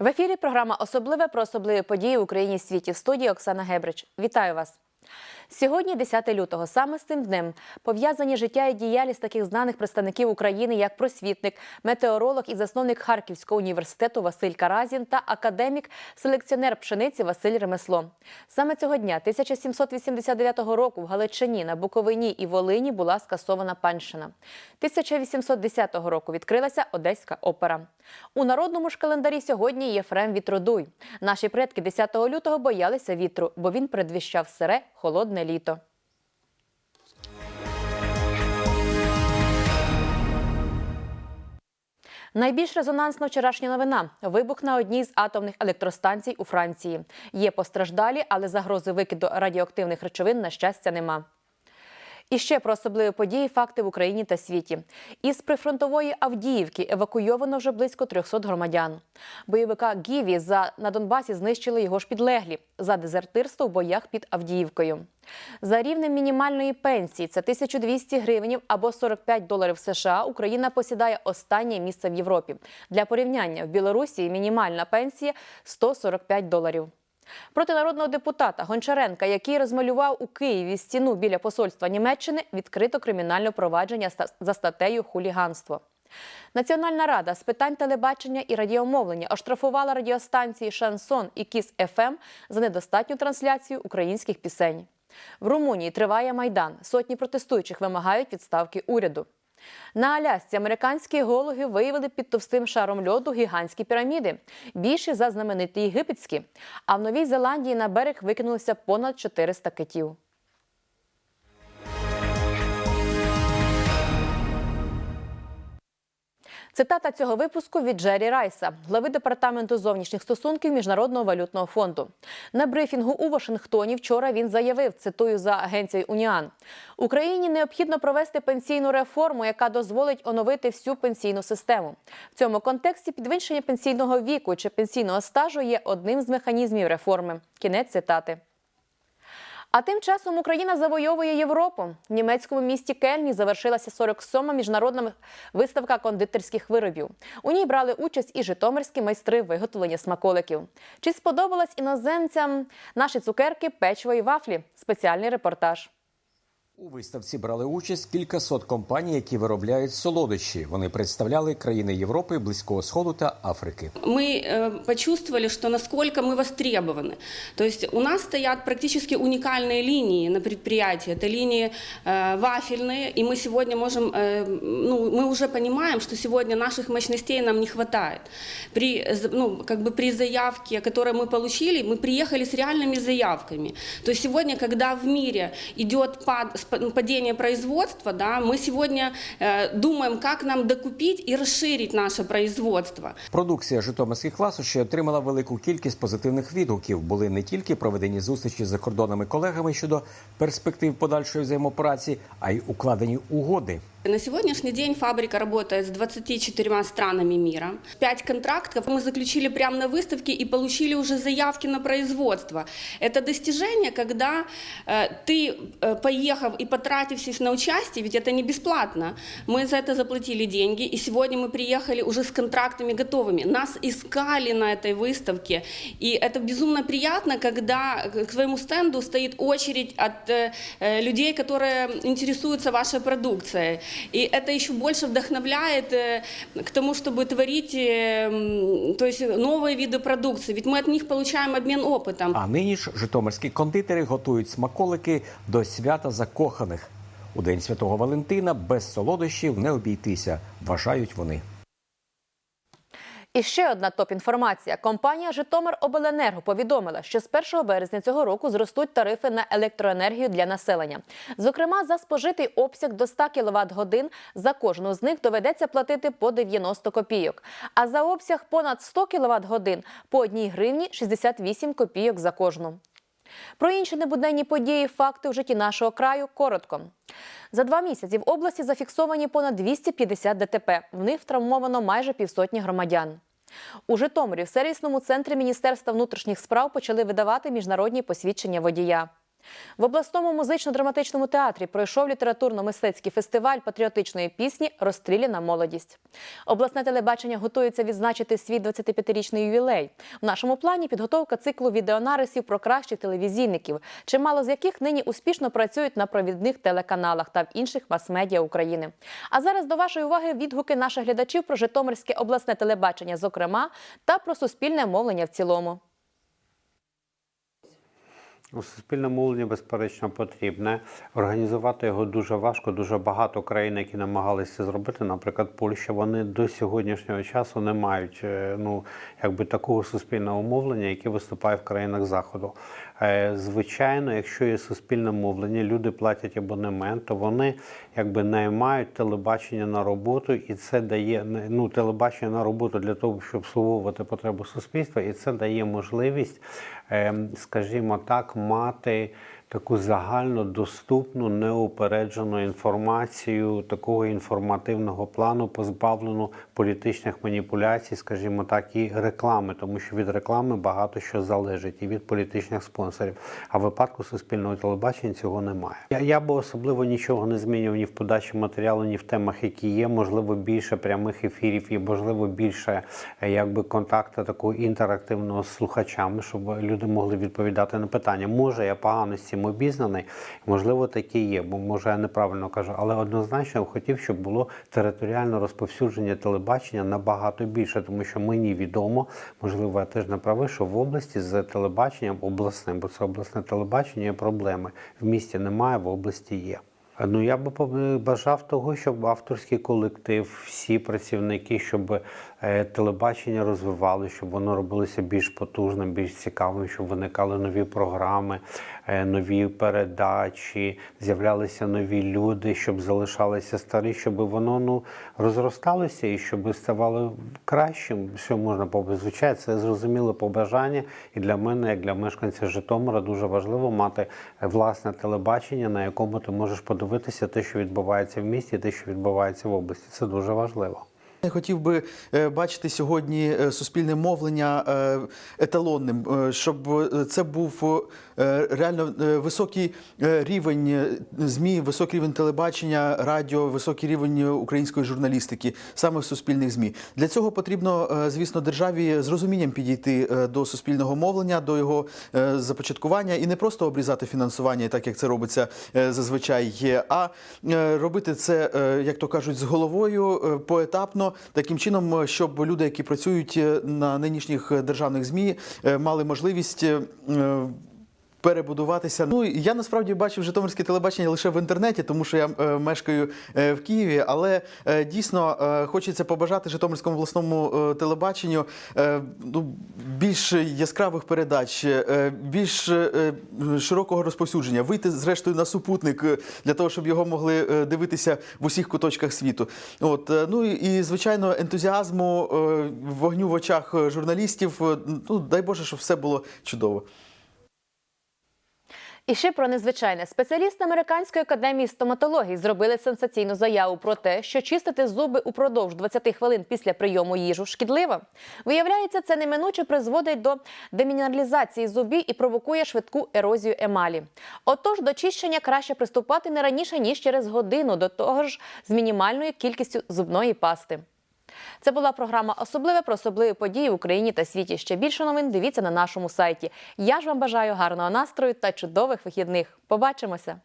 В ефірі програма Особливе про особливі події в Україні світі в студії Оксана Гебрич. Вітаю вас. Сьогодні, 10 лютого, саме з цим днем пов'язані життя і діяльність таких знаних представників України, як просвітник, метеоролог і засновник Харківського університету Василь Каразін та академік, селекціонер пшениці Василь Ремесло. Саме цього дня, 1789 року, в Галичині, на Буковині і Волині була скасована панщина. 1810 року відкрилася Одеська опера. У народному ж календарі сьогодні Єфрем Вітродуй. Наші предки 10 лютого боялися вітру, бо він предвіщав сире, холодне літо. Найбільш резонансна вчорашня новина вибух на одній з атомних електростанцій у Франції. Є постраждалі, але загрози викиду радіоактивних речовин на щастя нема. І ще про особливі події, факти в Україні та світі. Із прифронтової Авдіївки евакуйовано вже близько 300 громадян. Бойовика Гіві за на Донбасі знищили його ж підлеглі за дезертирство в боях під Авдіївкою. За рівнем мінімальної пенсії це 1200 гривень або 45 доларів США. Україна посідає останнє місце в Європі. Для порівняння в Білорусі мінімальна пенсія 145 доларів. Проти народного депутата Гончаренка, який розмалював у Києві стіну біля посольства Німеччини, відкрито кримінальне провадження за статтею хуліганство. Національна рада з питань телебачення і радіомовлення оштрафувала радіостанції Шансон і Кіс ФМ за недостатню трансляцію українських пісень. В Румунії триває майдан. Сотні протестуючих вимагають відставки уряду. На Алясці американські геологи виявили під товстим шаром льоду гігантські піраміди, більші за знамениті єгипетські. А в Новій Зеландії на берег викинулися понад 400 китів. Цитата цього випуску від Джері Райса, глави департаменту зовнішніх стосунків Міжнародного валютного фонду. На брифінгу у Вашингтоні вчора він заявив, цитую за агенцією Уніан: Україні необхідно провести пенсійну реформу, яка дозволить оновити всю пенсійну систему. В цьому контексті підвищення пенсійного віку чи пенсійного стажу є одним з механізмів реформи. Кінець цитати. А тим часом Україна завойовує Європу. В німецькому місті Кельні завершилася 47-ма міжнародна виставка кондитерських виробів. У ній брали участь і житомирські майстри виготовлення смаколиків. Чи сподобалось іноземцям наші цукерки, печиво і вафлі? Спеціальний репортаж. У виставці брали участь кількасот компаній, які виробляють солодощі. Вони представляли країни Європи, Близького Сходу та Африки. мы э, почувствовали, что насколько мы востребованы. То есть у нас стоят практически уникальные линии на предприятии. Это линии э, вафельные, и мы сегодня можем, э, ну, мы уже понимаем, что сегодня наших мощностей нам не хватает. При, з- ну, как бы при заявке, которую мы получили, мы приехали с реальными заявками. То есть сегодня, когда в мире идет пад- сп- падение производства, да, мы сегодня э, думаем, как нам докупить и расширить наше производство. Продукція житомирських ласощів отримала велику кількість позитивних відгуків. Були не тільки проведені зустрічі з закордонними колегами щодо перспектив подальшої взаємопраці, а й укладені угоди. На сегодняшний день фабрика работает с 24 странами мира. Пять контрактов мы заключили прямо на выставке и получили уже заявки на производство. Это достижение, когда э, ты, э, поехав и потратившись на участие, ведь это не бесплатно, мы за это заплатили деньги, и сегодня мы приехали уже с контрактами готовыми. Нас искали на этой выставке, и это безумно приятно, когда к своему стенду стоит очередь от э, э, людей, которые интересуются вашей продукцией. И это еще больше вдохновляет э, к тому, чтобы творить э, м, то есть новые виды продукции. Ведь мы от них получаем обмен опытом. А нині ж житомирські кондитери готують смаколики до свята закоханих. У день святого Валентина без солодощів не обійтися, вважають вони. І ще одна топ-інформація. Компанія Житомиробленерго повідомила, що з 1 березня цього року зростуть тарифи на електроенергію для населення. Зокрема, за спожитий обсяг до 100 кВт годин за кожну з них доведеться платити по 90 копійок. А за обсяг понад 100 кВт годин по 1 гривні 68 копійок за кожну. Про інші небуденні події, факти в житті нашого краю коротко. За два місяці в області зафіксовані понад 250 ДТП. В них травмовано майже півсотні громадян. У Житомирі в сервісному центрі Міністерства внутрішніх справ почали видавати міжнародні посвідчення водія. В обласному музично-драматичному театрі пройшов літературно-мистецький фестиваль патріотичної пісні Розстріляна молодість. Обласне телебачення готується відзначити свій 25-річний ювілей. В нашому плані підготовка циклу відеонарисів про кращих телевізійників, чимало з яких нині успішно працюють на провідних телеканалах та в інших мас-медіа України. А зараз до вашої уваги відгуки наших глядачів про Житомирське обласне телебачення, зокрема, та про суспільне мовлення в цілому. Ну, Суспільне мовлення, безперечно, потрібне. Організувати його дуже важко. Дуже багато країн, які намагалися зробити, наприклад, Польща, вони до сьогоднішнього часу не мають е, ну, якби такого суспільного мовлення, яке виступає в країнах Заходу. Е, Звичайно, якщо є суспільне мовлення, люди платять абонемент, то вони якби наймають телебачення на роботу, і це дає ну, телебачення на роботу для того, щоб обслуговувати потребу суспільства, і це дає можливість, ем, скажімо так, мати таку загально доступну, неупереджену інформацію такого інформативного плану, позбавлену політичних маніпуляцій, скажімо так, і реклами, тому що від реклами багато що залежить і від політичних спонсорів. А в випадку суспільного телебачення цього немає. Я, я би особливо нічого не змінював ні в подачі матеріалу, ні в темах, які є. Можливо, більше прямих ефірів і можливо більше е, якби контакту такого інтерактивного з слухачами, щоб люди могли відповідати на питання. Може, я погано з цим обізнаний, можливо, таке є, бо може я неправильно кажу, але однозначно хотів, щоб було територіальне розповсюдження телебачення набагато більше, тому що мені відомо, можливо, я теж не правий, що в області з телебаченням обласним, бо це обласне телебачення є проблеми. В місті немає, в області є. Ну я би бажав того, щоб авторський колектив, всі працівники, щоб телебачення розвивали, щоб воно робилося більш потужним, більш цікавим, щоб виникали нові програми, е, нові передачі, з'являлися нові люди, щоб залишалися старі, щоб воно ну розросталося і щоб ставало кращим. Що можна побажати? Це зрозуміле побажання, і для мене, як для мешканця Житомира, дуже важливо мати е, власне телебачення, на якому ти можеш подивитися те, що відбувається в місті, те, що відбувається в області. Це дуже важливо. Я хотів би е, бачити сьогодні е, суспільне мовлення е, еталонним, щоб це був реально високий рівень ЗМІ, високий рівень телебачення, радіо, високий рівень української журналістики саме в суспільних ЗМІ. Для цього потрібно, звісно, державі з розумінням підійти до суспільного мовлення, до його започаткування і не просто обрізати фінансування, так як це робиться зазвичай, є, а робити це, як то кажуть, з головою е, таким чином, е, щоб люди, які працюють е, на нинішніх е, державних змі, мали можливість. Перебудуватися. Ну я насправді бачив Житомирське телебачення лише в інтернеті, тому що я е, мешкаю е, в Києві. Але е, дійсно е, хочеться побажати Житомирському обласному е, телебаченню е, ну, більш яскравих передач, е, більш е, широкого розповсюдження, вийти зрештою на супутник е, для того, щоб його могли е, дивитися в усіх куточках світу. От е, ну і, і звичайно ентузіазму, е, вогню в очах е, журналістів. Е, Ну дай Боже, щоб все було чудово. І ще про незвичайне. Спеціалісти Американської академії стоматології зробили сенсаційну заяву про те, що чистити зуби упродовж 20 хвилин після прийому їжу шкідливо. Виявляється, це неминуче призводить до демінералізації зубів і провокує швидку ерозію емалі. Отож, до чищення краще приступати не раніше ніж через годину, до того ж з мінімальною кількістю зубної пасти. Це була програма Особливе про особливі події в Україні та світі. Ще більше новин дивіться на нашому сайті. Я ж вам бажаю гарного настрою та чудових вихідних. Побачимося!